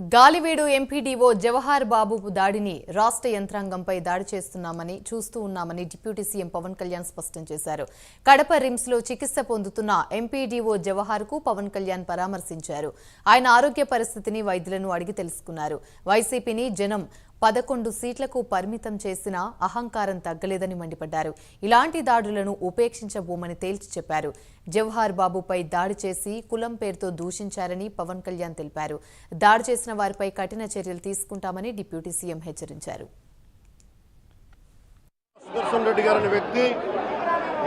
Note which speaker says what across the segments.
Speaker 1: Galiveedu MPDO Jawahar బాబు దాడిని రాష్ట్ర యంత్రాంగంపై దాడి చేస్తున్నామని చూస్తూ ఉన్నామని డిప్యూటీ సీఎం పవన్ కళ్యాణ్ స్పష్టం చేశారు. కడప రిమ్స్లో చికిత్స పొందుతున్న ఎంపీడీఓ జవహర్కు పవన్ కళ్యాణ్ పరామర్శించారు. ఆయన ఆరోగ్య పరిస్థితిని వైద్యులను అడిగి తెలుసుకున్నారు. వైసీపీని జనం పదకొండు సీట్లకు పరిమితం చేసిన అహంకారం తగ్గలేదని మండిపడ్డారు. ఇలాంటి దాడులను ఉపేక్షించబోమని తేల్చి చెప్పారు. జవహర్ బాబుపై దాడి చేసి కులం పేరుతో దూషించారని పవన్ కళ్యాణ్ తెలిపారు. దాడి చేసిన వారిపై కఠిన చర్యలు తీసుకుంటామని డిప్యూటీ సీఎం హెచ్చరించారు.
Speaker 2: సుదర్శన్ రెడ్డి గారు అనే వ్యక్తి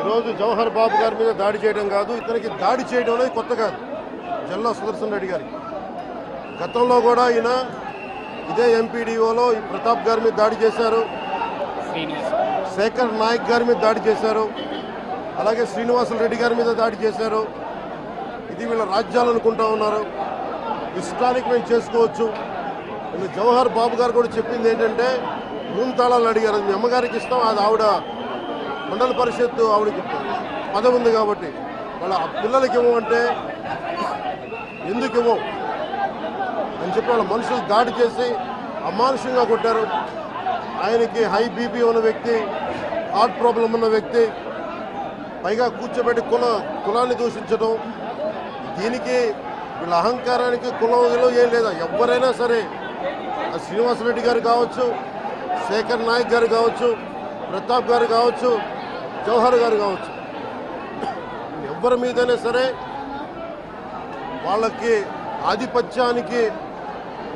Speaker 2: ఈరోజు జవహర్ బాబు గారి మీద దాడి చేయడం కాదు ఇతనికి దాడి చేయడం అనేది కొత్త కాదు. జల్లా సుదర్శన్ రెడ్డి గారికి గతంలో కూడా ఈయన ఇదే ఎంపీడీఓలో ఈ ప్రతాప్ గారి మీద దాడి చేశారు. శేఖర్ నాయక్ గారి మీద దాడి చేశారు. అలాగే శ్రీనివాసులు రెడ్డి గారి మీద దాడి చేశారు. ఇది వీళ్ళ రాజ్యాలు అనుకుంటా ఉన్నారు. ఇష్టానికి మేము చేసుకోవచ్చు. వీళ్ళు జవహర్ బాబు గారు కూడా చెప్పింది ఏంటంటే రూమ్ తాళాలు అడిగారు. మీ అమ్మగారికి ఇస్తాం అది ఆవిడ మండల పరిషత్తు ఆవిడకి పదవి ఉంది కాబట్టి. వాళ్ళ పిల్లలకి ఇవ్వమంటే ఎందుకు ఇవ్వం అని చెప్పి వాళ్ళ మనుషులు దాడి చేసి అమానుషంగా కొట్టారు. ఆయనకి హై బీపీ ఉన్న వ్యక్తి హార్ట్ ప్రాబ్లం ఉన్న వ్యక్తి పైగా కూర్చోబెట్టి కుల కులాన్ని దూషించడం. దీనికి వీళ్ళ అహంకారానికి కులం గిలం ఏం లేదా? ఎవరైనా సరే శ్రీనివాసరెడ్డి గారు కావచ్చు శేఖర్ నాయక్ గారు కావచ్చు ప్రతాప్ గారు కావచ్చు జవహర్ గారు కావచ్చు. ఎవరి మీదైనా సరే వాళ్ళకి ఆధిపత్యానికి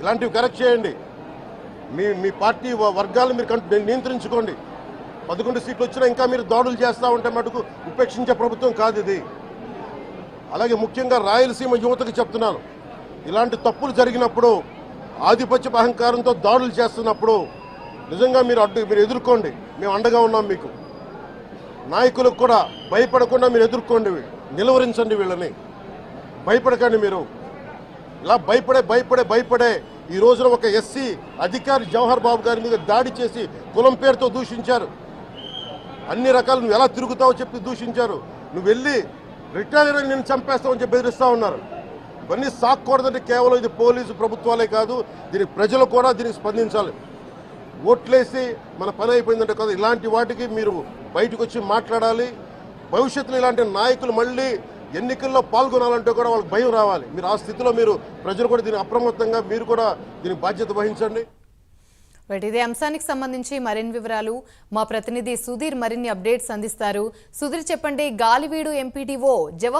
Speaker 2: ఇలాంటివి కరెక్ట్ చేయండి. మీ మీ పార్టీ వర్గాలు మీరు కంటు నియంత్రించుకోండి. పదకొండు సీట్లు వచ్చినా ఇంకా మీరు దాడులు చేస్తూ ఉంటే మటుకు ఉపేక్షించే ప్రభుత్వం కాదు ఇది. అలాగే ముఖ్యంగా రాయలసీమ యువతకు చెప్తున్నాను. ఇలాంటి తప్పులు జరిగినప్పుడు ఆధిపత్య అహంకారంతో దాడులు చేస్తున్నప్పుడు నిజంగా మీరు అడ్డు మీరు ఎదుర్కోండి. మేము అండగా ఉన్నాం మీకు. నాయకులకు కూడా భయపడకుండా మీరు ఎదుర్కోండి. నిలువరించండి వీళ్ళని. భయపడకండి మీరు. ఇలా భయపడే భయపడే భయపడే ఈ రోజున ఒక ఎస్సీ అధికారి జవహర్ బాబు గారి మీద దాడి చేసి కులం పేరుతో దూషించారు. అన్ని రకాలు నువ్వు ఎలా తిరుగుతావో చెప్పి దూషించారు. నువ్వు వెళ్ళి రిటైర్ నేను చంపేస్తావని చెప్పి బెదిరిస్తూ ఉన్నారు. ఇవన్నీ సాక్కూడదంటే కేవలం ఇది పోలీసు ప్రభుత్వాలే కాదు దీనికి ప్రజలు కూడా దీనికి స్పందించాలి. ఓట్లేసి మన పని అయిపోయిందంటే కదా ఇలాంటి వాటికి మీరు బయటకు వచ్చి మాట్లాడాలి. భవిష్యత్తులో ఇలాంటి నాయకులు మళ్ళీ ఎన్నికల్లో పాల్గొనాలంటే కూడా వాళ్ళకి భయం రావాలి. మీరు ఆ స్థితిలో మీరు ప్రజలు కూడా దీని అప్రమత్తంగా మీరు కూడా దీనికి బాధ్యత వహించండి.
Speaker 1: రైట్ ఇదే అంశానికి సంబంధించి మరిన్ని వివరాలు మా ప్రతినిధి సుధీర్ మరిన్ని అప్డేట్స్ అందిస్తారు. సుధీర్ చెప్పండి గాలివీడు ఎంపీటీఓ జవహర్